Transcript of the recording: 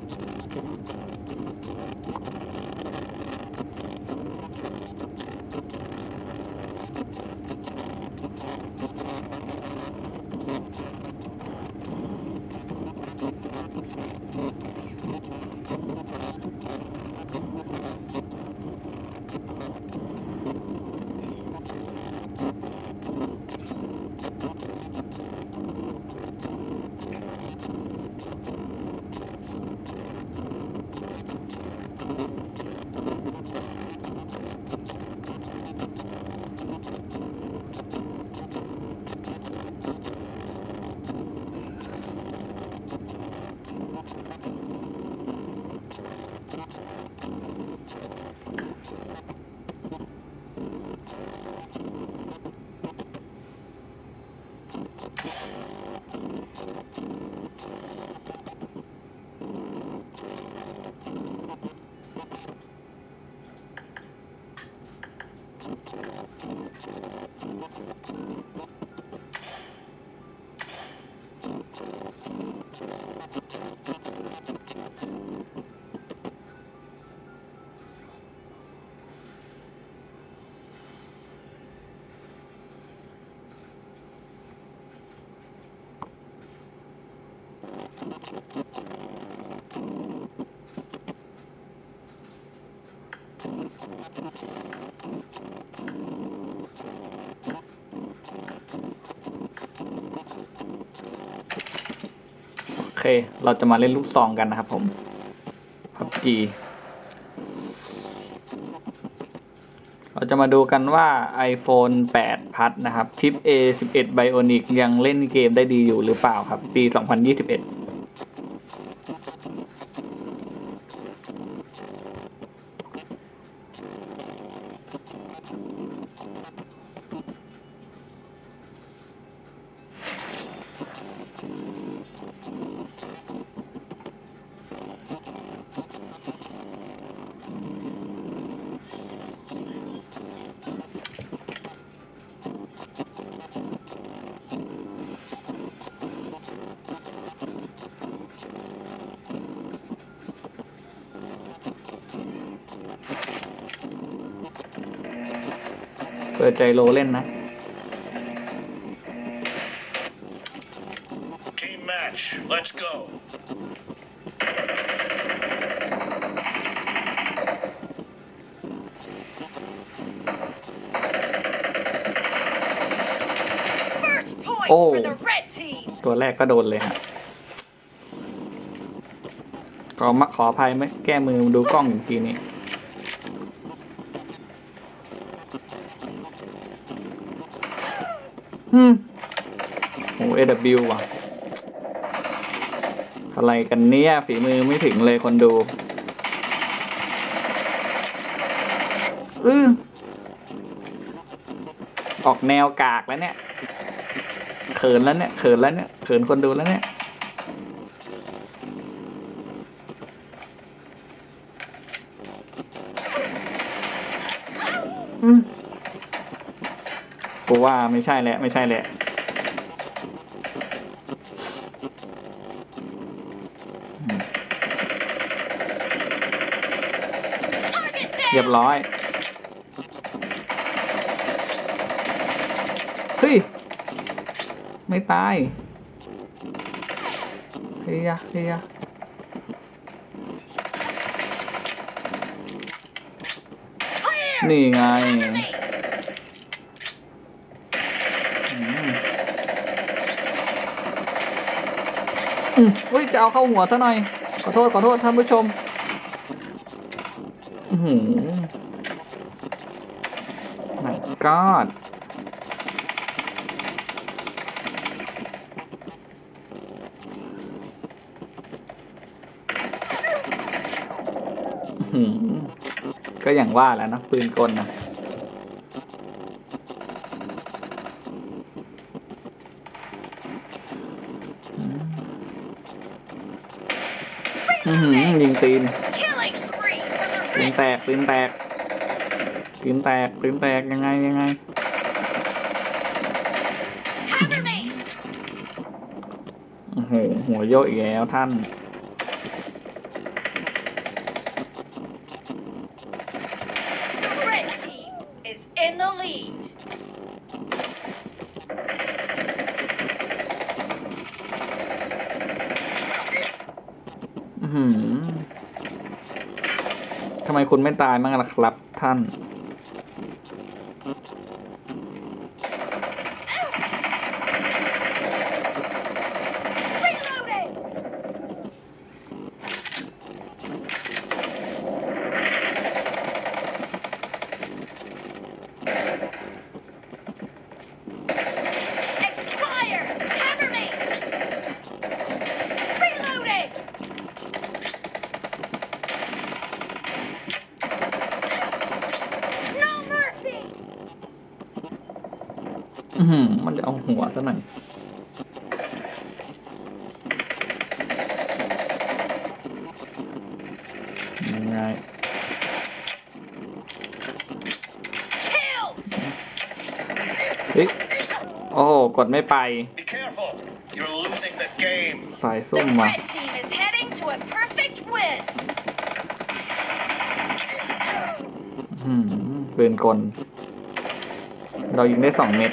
ちょっと待って。 โอ เคเราจะมาเล่นลูกซองกันนะครับผมพับจีเราจะมาดูกันว่า iPhone 8พัดนะครับชิป A11 Bionic ยังเล่นเกมได้ดีอยู่หรือเปล่าครับ ปี 2021 ปิดใจโลเล่นนะ Team match, let's go. First point Oh. for the red team. ตัวแรกก็โดนเลยฮะขอมาขออภัยไหมแก้มือดูกล้องอีกทีนี้ อืมโอ้ AW ว่ะ อะไรกันเนี่ย ฝีมือไม่ถึงเลยคนดูอือออกแนวกากแล้วเนี่ย เขินแล้วเนี่ย เขินแล้วเนี่ย เขินคนดูแล้วเนี่ย อืมกู ว่าไม่ใช่แหละ ไม่ใช่แหละ เรียบร้อย เฮ้ย ไม่ตาย เฮียเฮียนี่ไง อืมเฮ้ยจะเอาเข้าหัวซะหน่อย ขอโทษขอโทษท่านผู้ชม อือหือ my god อื้อหือก็อย่างว่าแหล้วนะปืนกลนะ ยิงตีนปืนแตกปืนแตกปืนแตกปืนแตกยังไงยังไงโอ้โหหัวโยกอีกแล้วท่านำไมคุณไม่ตายมั้างล่ะครับท่าน อมันจะเอาหัวซะหน่อยยังไง Killed! เฮ้ยโอ้โหกดไม่ไป Be careful. You're losing the game. สาย The ส้มว่ะ red team is heading to a perfect win! อืมปืนกล เรายิงได้สองเม็ด